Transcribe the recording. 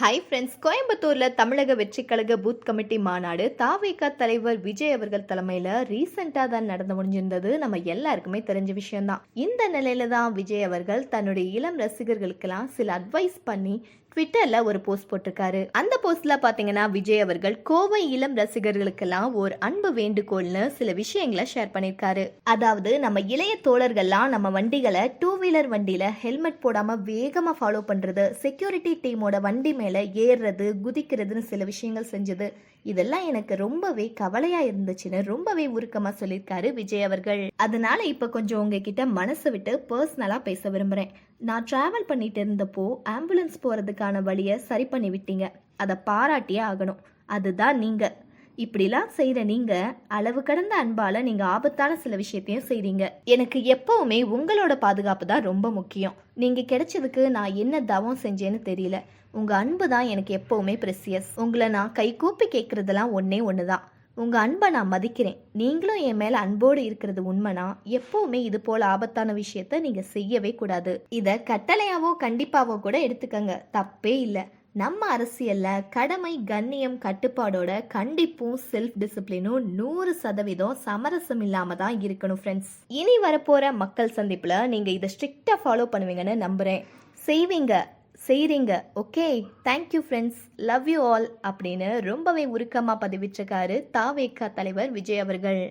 Hi friends கோயம்புத்தூரில் தமிழக வெற்றிக்கழக booth committee மாநாடு தாவேகா தலைவர் விஜய் அவர்கள் தலைமையில் ரீசெண்டாக தான் நடந்து முடிஞ்சிருந்தது. நம்ம எல்லாருக்குமே தெரிஞ்ச விஷயம்தான். இந்த நிலையில தான் விஜய் அவர்கள் தன்னுடைய இளம் ரசிகர்களுக்கெல்லாம் சில அட்வைஸ் பண்ணி ட்விட்டரில் ஒரு போஸ்ட் போட்டிருக்காரு. அந்த போஸ்ட்ல பார்த்தீங்கன்னா விஜய் அவர்கள் கோவை இளம் ரசிகர்களுக்கெல்லாம் ஒரு அன்பு வேண்டுகோள்னு சில விஷயங்களை ஷேர் பண்ணியிருக்காரு. அதாவது நம்ம இளைய தோழர்கள்லாம் நம்ம வண்டிகளை டூ வீலர் வண்டியில் ஹெல்மெட் போடாமல் வேகமாக ஃபாலோ பண்ணுறது செக்யூரிட்டி டீமோட வண்டி மேலே ஏறுறது குதிக்கிறதுன்னு சில விஷயங்கள் செஞ்சது. இதெல்லாம் எனக்கு ரொம்பவே கவலையா இருந்துச்சுன்னு ரொம்பவே உருக்கமா சொல்லியிருக்காரு விஜய் அவர்கள். அதனால இப்ப கொஞ்சம் உங்ககிட்ட மனசு விட்டு பர்சனலா பேச விரும்புறேன். நான் டிராவல் பண்ணிட்டு இருந்தப்போ ஆம்புலன்ஸ் போறதுக்கான வழியை சரி பண்ணி விட்டீங்க அதை பாராட்டியே ஆகணும். அதுதான் நீங்கள் இப்படிலாம் செய்கிற நீங்கள் அளவு கடந்த அன்பால் நீங்கள் ஆபத்தான சில விஷயத்தையும் செய்கிறீங்க எனக்கு எப்போவுமே உங்களோட பாதுகாப்பு தான் ரொம்ப முக்கியம். நீங்கள் கிடைச்சதுக்கு நான் என்ன தவம் செஞ்சேன்னு தெரியல. உங்கள் அன்பு தான் எனக்கு எப்போவுமே ப்ரெசியஸ் உங்களை நான் கை கூப்பி ஒன்றே ஒன்று தான் உங்கள் அன்பை நான் மதிக்கிறேன். நீங்களும் என் மேலே அன்போடு இருக்கிறது உண்மைனா எப்போவுமே இது போல் ஆபத்தான விஷயத்த நீங்கள் செய்யவே கூடாது. இதை கட்டளையாவோ கண்டிப்பாவோ கூட எடுத்துக்கங்க. தப்பே இல்லை. நம்ம அரசியலில் கடமை கண்ணியம் கட்டுப்பாடோட கண்டிப்பும் செல்ஃப் டிசிப்ளினும் நூறு சதவீதம் சமரசம் இல்லாமல் தான் இருக்கணும் ஃப்ரெண்ட்ஸ் இனி வரப்போகிற மக்கள் சந்திப்பில் நீங்கள் இதை ஸ்ட்ரிக்டாக ஃபாலோ பண்ணுவீங்கன்னு நம்புகிறேன் செய்வீங்க செய்கிறீங்க okay thank you friends love you all அப்படின்னு ரொம்பவே உருக்கமாக பதிவிட்டிருக்காரு தாவேக்கா தலைவர் விஜய் அவர்கள்.